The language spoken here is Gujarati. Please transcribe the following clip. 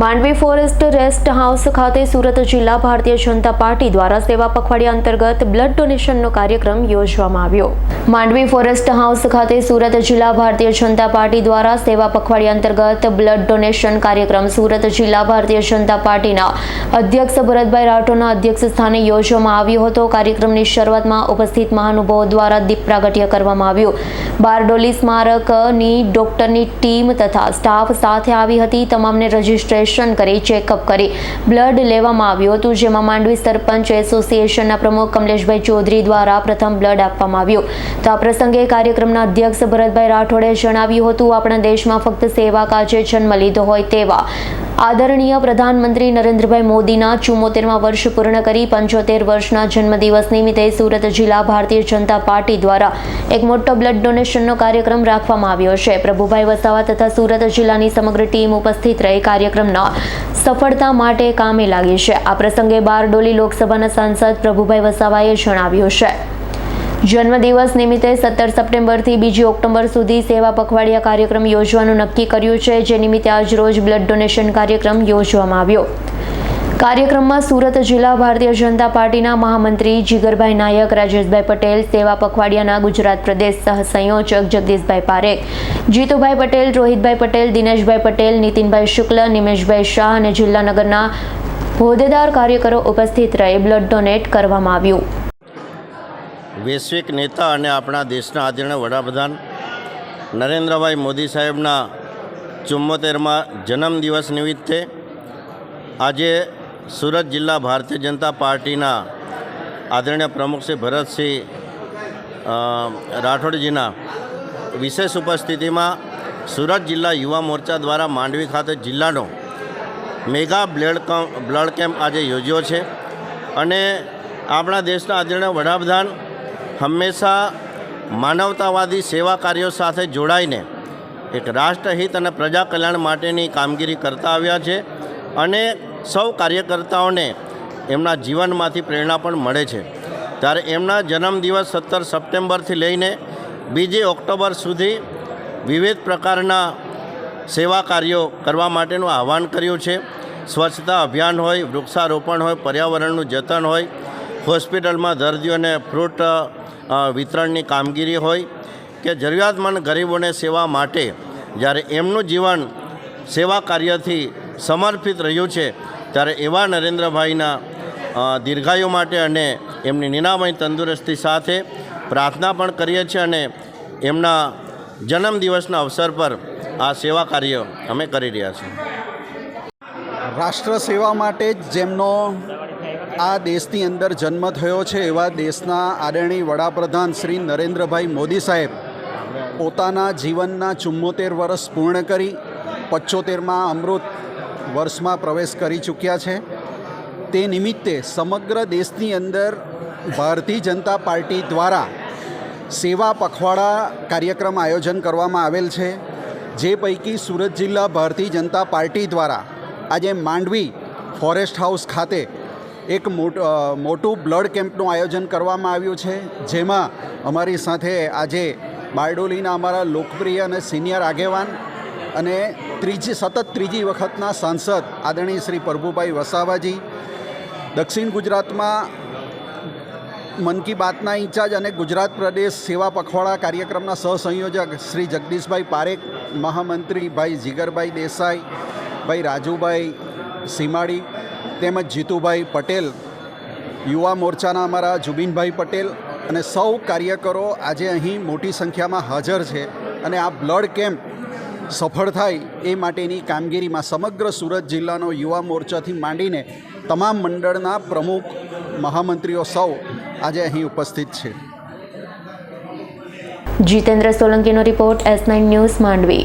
માંડવી ફોરેસ્ટ રેસ્ટ હાઉસ ખાતે સુરત જિલ્લા ભારતીય જનતા પાર્ટી દ્વારા સેવા પખવાડિયા અંતર્ગત બ્લડ ડોનેશનનો કાર્યક્રમ યોજવામાં આવ્યો. માંડવી ફોરેસ્ટ હાઉસ ખાતે સુરત જિલ્લા ભારતીય જનતા પાર્ટી દ્વારા સેવા પખવાડિયા અંતર્ગત બ્લડ ડોનેશન કાર્યક્રમ સુરત જિલ્લા ભારતીય જનતા પાર્ટીના અધ્યક્ષ ભરતભાઈ રાઠોડના અધ્યક્ષ સ્થાને યોજવામાં આવ્યો હતો. કાર્યક્રમની શરૂઆતમાં ઉપસ્થિત મહાનુભાવો દ્વારા દીપ પ્રાગટ્ય કરવામાં આવ્યું. બારડોલી સ્મારકની ડોક્ટરની ટીમ તથા સ્ટાફ સાથે આવી હતી. તમામને રજીસ્ટ્રેશન કરી, ચેકઅપ કરી, બ્લડ લેવામાં આવ્યું હતું, જેમાં માંડવી સરપંચ એસોસિએશનના પ્રમુખ કમલેશભાઈ ચૌધરી દ્વારા પ્રથમ બ્લડ આપવામાં આવ્યું. તો આ પ્રસંગે કાર્યક્રમના અધ્યક્ષ ભરતભાઈ રાઠોડે જણાવ્યું હતું, આપણા દેશમાં ફક્ત સેવા કાજે જન્મ લીધો હોય તેવા આદરણીય પ્રધાનમંત્રી નરેન્દ્રભાઈ મોદીના ચુમ્મોતેરમાં વર્ષ પૂર્ણ કરી પંચોતેર વર્ષના જન્મદિવસ નિમિત્તે સુરત જિલ્લા ભારતીય જનતા પાર્ટી દ્વારા એક મોટો બ્લડ ડોનેશનનો કાર્યક્રમ રાખવામાં આવ્યો છે. પ્રભુભાઈ વસાવા તથા સુરત જિલ્લાની સમગ્ર ટીમ ઉપસ્થિત રહી કાર્યક્રમના સફળતા માટે કામે લાગી છે. આ પ્રસંગે બારડોલી લોકસભાના સાંસદ પ્રભુભાઈ વસાવાએ જણાવ્યું છે. જન્મદિવસ નિમિત્તે સત્તર સપ્ટેમ્બરથી બીજી ઓક્ટોબર સુધી સેવા પખવાડિયા કાર્યક્રમ યોજવાનું નક્કી કર્યું છે. જે નિમિત્તે આજરોજ બ્લડ ડોનેશન કાર્યક્રમ યોજવામાં આવ્યો. કાર્યક્રમમાં સુરત જિલ્લા ભારતીય જનતા પાર્ટીના મહામંત્રી જીગરભાઈ નાયક, રાજેશભાઈ પટેલ, સેવા પખવાડિયાના ગુજરાત પ્રદેશ સહસંયોજક જગદીશભાઈ પારેખ, જીતુભાઈ પટેલ, રોહિતભાઈ પટેલ, દિનેશભાઈ પટેલ, નીતિનભાઈ શુક્લ, નિમેશભાઈ શાહ અને જિલ્લાનગરના હોદ્દેદાર કાર્યકરો ઉપસ્થિત રહી બ્લડ ડોનેટ કરવામાં આવ્યું. વૈશ્વિક નેતા અને આપણા દેશના આદરણીય વડાપ્રધાન નરેન્દ્રભાઈ મોદી સાહેબના ચુમ્મોતેરમાં જન્મદિવસ નિમિત્તે આજે સુરત જિલ્લા ભારતીય જનતા પાર્ટીના આદરણીય પ્રમુખ શ્રી ભરતસિંહ રાઠોડજીના વિશેષ ઉપસ્થિતિમાં સુરત જિલ્લા યુવા મોરચા દ્વારા માંડવી ખાતે જિલ્લાનો મેગા બ્લડ બ્લડ કેમ્પ આજે યોજ્યો છે. અને આપણા દેશના આદરણીય વડાપ્રધાન હંમેશા માનવતાવાદી સેવા કાર્યો સાથે જોડાઈને એક રાષ્ટ્રહિત અને પ્રજા કલ્યાણ માટેની કામગીરી કરતા આવ્યા છે અને સૌ કાર્યકર્તાઓને એમના જીવનમાંથી પ્રેરણા પણ મળે છે. ત્યારે એમના જન્મદિવસ સત્તર સપ્ટેમ્બરથી લઈને બીજી ઓક્ટોબર સુધી વિવિધ પ્રકારના સેવા કાર્યો કરવા માટેનું આહવાન કર્યું છે. સ્વચ્છતા અભિયાન હોય, વૃક્ષારોપણ હોય, પર્યાવરણનું જતન હોય, હોસ્પિટલમાં દર્દીઓને ફ્રૂટ વિતરણની કામગીરી હોય કે જરૂરિયાતમંદ ગરીબોને સેવા માટે જ્યારે એમનું જીવન સેવા કાર્યથી સમર્પિત રહ્યું છે, ત્યારે એવા નરેન્દ્રભાઈના દીર્ઘાયુ માટે અને એમની નિનામય તંદુરસ્તી સાથે પ્રાર્થના પણ કરીએ છીએ અને એમના જન્મદિવસના અવસર પર આ સેવા કાર્ય અમે કરી રહ્યા છીએ. રાષ્ટ્ર સેવા માટે જેમનો આ દેશની અંદર જન્મ થયો છે એવા દેશના આદરણીય વડાપ્રધાન શ્રી નરેન્દ્રભાઈ મોદી સાહેબ. પોતાના જીવનના ચુમ્મોતેર વર્ષ પૂર્ણ કરી, પચોતેરમાં અમૃત વર્ષમાં પ્રવેશ કરી ચૂક્યા છે. તે નિમિત્તે સમગ્ર દેશની અંદર ભારતીય જનતા પાર્ટી દ્વારા સેવા પખવાડા કાર્યક્રમ આયોજન કરવામાં આવેલ છે. જે પૈકી સુરત જિલ્લા ભારતીય જનતા પાર્ટી દ્વારા આજે માંડવી ફોરેસ્ટ હાઉસ ખાતે એક મોટ- મોટું બ્લડ કેમ્પનું આયોજન કરવામાં આવ્યું છે, જેમાં અમારી સાથે આજે બારડોલીના અમારા લોકપ્રિય અને સિનિયર આગેવાન અને ત્રીજી, સતત ત્રીજી વખતના સાંસદ આદરણીય શ્રી પ્રભુભાઈ વસાવાજી, દક્ષિણ ગુજરાતમાં મન કી બાતના ઇન્ચાર્જ અને ગુજરાત પ્રદેશ સેવા પખવાડા કાર્યક્રમના સહસંયોજક શ્રી જગદીશભાઈ પારેખ, મહામંત્રી ભાઈ જીગરભાઈ દેસાઈ, ભાઈ રાજુભાઈ સીમાડી તેમજ જીતુભાઈ પટેલ, યુવા મોરચાના અમારા જુબીનભાઈ પટેલ અને સૌ કાર્યકરો આજે અહીં મોટી સંખ્યામાં હાજર છે અને આ બ્લડ કેમ્પ સફળ થાય એ માટેની કામગીરીમાં સમગ્ર સુરત જિલ્લાનો યુવા મોરચાથી માંડીને તમામ મંડળના પ્રમુખ, મહામંત્રીઓ સૌ આજે અહીં ઉપસ્થિત છે. Jitendra સોલંકીનો report S nine news Mandvi.